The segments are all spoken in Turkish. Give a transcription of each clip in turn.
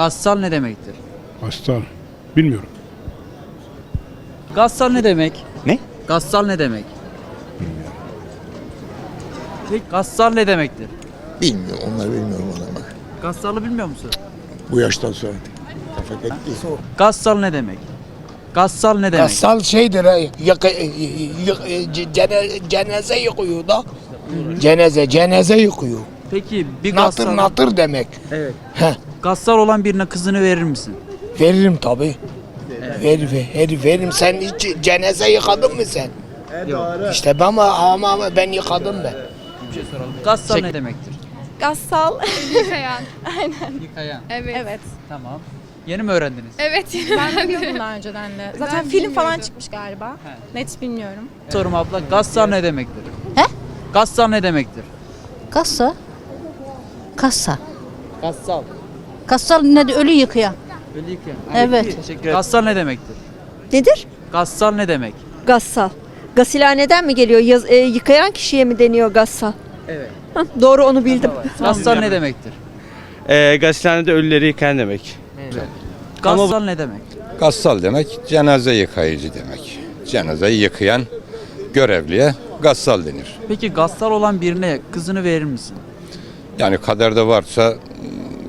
Gassal ne demektir? Hasta. Bilmiyorum. Gassal ne demek? Ne? Gassal ne demek? Peki gassal ne demektir? Bilmiyorum, onları bilmiyorum ona bak. Gassal'ı bilmiyor musun? Bu yaştan sonra gitti. Gassal ne demek? Gassal ne demek? Gassal şeydir, ha, yık, yık, cene, cenaze yıkıyor da. Cenaze, cenaze yıkıyor. Peki bir Natır gassal, natır demek. Evet. Heh, gassal olan birine kızını verir misin? veririm tabi. Ver, ver, veririm. Sen hiç cenaze yıkadın mı sen? İşte ben ama, ama, ama ben yıkadım ben. Gassal ne demektir? Gassal. Yıkayan. Yıkayan. Evet. evet. Tamam. Yeni mi öğrendiniz? Evet. Ben biliyordum daha önceden de. Zaten Ben film falan bilmiyordum. çıkmış galiba. He. Net bilmiyorum. Sorum abla. Gassal ne demektir? He? Gassal ne demektir? Kassa. Kassa. Gassal. Kassal ne de ölü yıkayan. Öyle yıkayan. Evet. Teşekkür ederim. Gassal ne demektir? Nedir? Gassal ne demek? Gassal. Gasilhaneden mi geliyor? Yaz- e, yıkayan kişiye mi deniyor gassal? Evet. Hah, doğru onu bildim. Gassal ne demektir? Ee, gazetehanede ölüleri yıkayan demek. Gassal ne demek? Gassal demek cenaze yıkayıcı demek. Cenazeyi yıkayan görevliye gassal denir. Peki gassal olan birine kızını verir misin? Yani kaderde varsa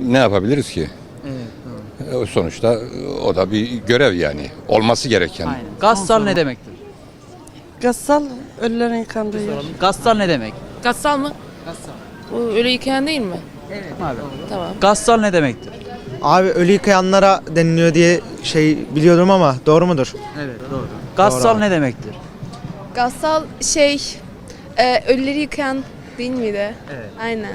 ne yapabiliriz ki? Evet. E, o Sonuçta o da bir görev yani. Olması gereken. Aynen. Gassal ne demektir? Gassal ölülerin yıkandığı yer. Gassal ne demek? Gassal mı? Gassal. Bu öyle yıkayan değil mi? Evet. Abi. Tamam. Gassal ne demektir? Abi ölü yıkayanlara deniliyor diye şey biliyordum ama doğru mudur? Evet doğru. Gassal ne demektir? Gassal şey e, ölüleri yıkayan değil miydi? Evet. Aynen.